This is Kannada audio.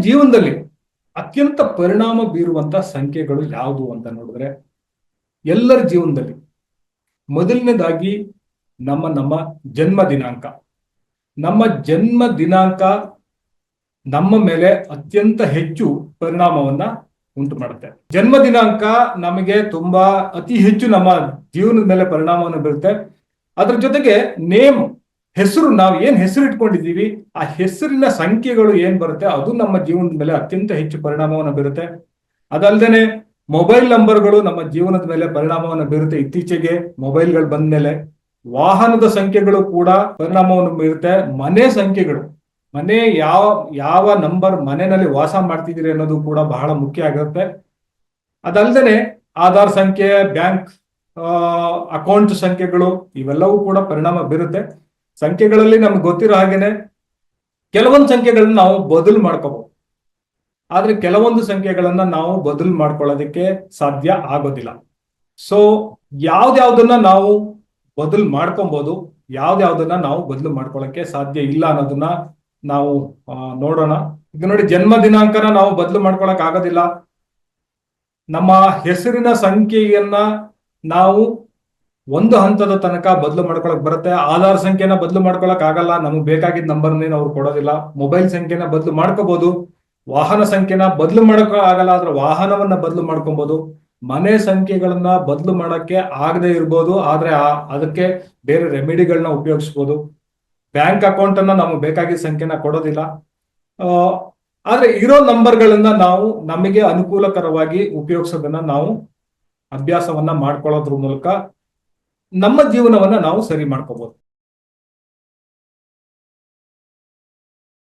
ಜೀವನದಲ್ಲಿ ಅತ್ಯಂತ ಪರಿಣಾಮ ಬೀರುವಂತ ಸಂಖ್ಯೆಗಳು ಯಾವುದು ಅಂತ ನೋಡಿದ್ರೆ ಎಲ್ಲರ ಜೀವನದಲ್ಲಿ ಮೊದಲನೇದಾಗಿ ನಮ್ಮ ನಮ್ಮ ಜನ್ಮ ದಿನಾಂಕ. ನಮ್ಮ ಜನ್ಮ ದಿನಾಂಕ ನಮ್ಮ ಮೇಲೆ ಅತ್ಯಂತ ಹೆಚ್ಚು ಪರಿಣಾಮವನ್ನ ಉಂಟು ಮಾಡುತ್ತೆ. ಜನ್ಮ ದಿನಾಂಕ ನಮಗೆ ತುಂಬಾ ಅತಿ ಹೆಚ್ಚು ನಮ್ಮ ಜೀವನದ ಮೇಲೆ ಪರಿಣಾಮವನ್ನು ಬೀರುತ್ತೆ. ಅದ್ರ ಜೊತೆಗೆ ನೇಮ್ ಹೆಸರು ನಾವು ಏನ್ ಹೆಸರು ಇಟ್ಕೊಂಡಿದ್ದೀವಿ, ಆ ಹೆಸರಿನ ಸಂಖ್ಯೆಗಳು ಏನ್ ಬರುತ್ತೆ, ಅದು ನಮ್ಮ ಜೀವನದ ಮೇಲೆ ಅತ್ಯಂತ ಹೆಚ್ಚು ಪರಿಣಾಮವನ್ನು ಬೀರುತ್ತೆ. ಅದಲ್ದೇನೆ ಮೊಬೈಲ್ ನಂಬರ್ಗಳು ನಮ್ಮ ಜೀವನದ ಮೇಲೆ ಪರಿಣಾಮವನ್ನು ಬೀರುತ್ತೆ. ಇತ್ತೀಚೆಗೆ ಮೊಬೈಲ್ಗಳು ಬಂದ ಮೇಲೆ ವಾಹನದ ಸಂಖ್ಯೆಗಳು ಕೂಡ ಪರಿಣಾಮವನ್ನು ಬೀರುತ್ತೆ. ಮನೆ ಸಂಖ್ಯೆಗಳು, ಮನೆ ಯಾವ ಯಾವ ನಂಬರ್ ಮನೆಯಲ್ಲಿ ವಾಸ ಮಾಡ್ತಿದ್ದೀರಿ ಅನ್ನೋದು ಕೂಡ ಬಹಳ ಮುಖ್ಯ ಆಗಿರುತ್ತೆ. ಅದಲ್ದೇನೆ ಆಧಾರ್ ಸಂಖ್ಯೆ, ಬ್ಯಾಂಕ್ ಅಕೌಂಟ್ ಸಂಖ್ಯೆಗಳು, ಇವೆಲ್ಲವೂ ಕೂಡ ಪರಿಣಾಮ ಬೀರುತ್ತೆ. ಸಂಖ್ಯೆಗಳಲ್ಲಿ ನಮ್ಗೆ ಗೊತ್ತಿರೋ ಹಾಗೇನೆ ಕೆಲವೊಂದು ಸಂಖ್ಯೆಗಳನ್ನ ನಾವು ಬದಲು ಮಾಡ್ಕೋಬಹುದು ಆದ್ರೆ ಕೆಲವೊಂದು ಸಂಖ್ಯೆಗಳನ್ನ ನಾವು ಬದಲು ಮಾಡ್ಕೊಳ್ಳೋದಕ್ಕೆ ಸಾಧ್ಯ ಆಗೋದಿಲ್ಲ. ಸೊ ಯಾವ್ದ್ಯಾವ್ದನ್ನ ನಾವು ಬದಲು ಮಾಡ್ಕೊಬಹುದು ಯಾವ್ದ್ಯಾವ್ದನ್ನ ನಾವು ಬದಲು ಮಾಡ್ಕೊಳ್ಳಕ್ಕೆ ಸಾಧ್ಯ ಇಲ್ಲ ಅನ್ನೋದನ್ನ ನಾವು ನೋಡೋಣ. ಈಗ ನೋಡಿ, ಜನ್ಮ ದಿನಾಂಕನ ನಾವು ಬದಲು ಮಾಡ್ಕೊಳಕ್ ಆಗೋದಿಲ್ಲ. ನಮ್ಮ ಹೆಸರಿನ ಸಂಖ್ಯೆಯನ್ನ ನಾವು ಒಂದು ಹಂತದ ತನಕ ಬದಲು ಮಾಡ್ಕೊಳಕ್ ಬರುತ್ತೆ. ಆಧಾರ್ ಸಂಖ್ಯೆನ ಬದಲು ಮಾಡ್ಕೊಳಕ್ ಆಗಲ್ಲ. ನಮಗೆ ಬೇಕಾಗಿದ್ದ ನಂಬರ್ನೇನು ಅವ್ರು ಕೊಡೋದಿಲ್ಲ. ಮೊಬೈಲ್ ಸಂಖ್ಯೆನ ಬದಲು ಮಾಡ್ಕೋಬಹುದು ವಾಹನ ಸಂಖ್ಯೆನ ಬದಲು ಮಾಡಕ್ ಆಗಲ್ಲ. ಆದ್ರೆ ವಾಹನವನ್ನ ಬದಲು ಮಾಡ್ಕೊಬಹುದು ಮನೆ ಸಂಖ್ಯೆಗಳನ್ನ ಬದಲು ಮಾಡಕ್ಕೆ ಆಗದೆ ಇರ್ಬೋದು. ಆದ್ರೆ ಅದಕ್ಕೆ ಬೇರೆ ರೆಮಿಡಿಗಳನ್ನ ಉಪಯೋಗಿಸ್ಬೋದು. ಬ್ಯಾಂಕ್ ಅಕೌಂಟ್ ಅನ್ನ ನಮಗೆ ಬೇಕಾಗಿದ್ದ ಸಂಖ್ಯೆನ ಕೊಡೋದಿಲ್ಲ. ಆದ್ರೆ ಇರೋ ನಂಬರ್ಗಳನ್ನ ನಾವು ನಮಗೆ ಅನುಕೂಲಕರವಾಗಿ ಉಪಯೋಗಿಸೋದನ್ನ ನಾವು ಅಭ್ಯಾಸವನ್ನ ಮಾಡ್ಕೊಳ್ಳೋದ್ರ ಮೂಲಕ ನಮ್ಮ ಜೀವನವನ್ನ ನಾವು ಸರಿ ಮಾಡ್ಕೋಬಹುದು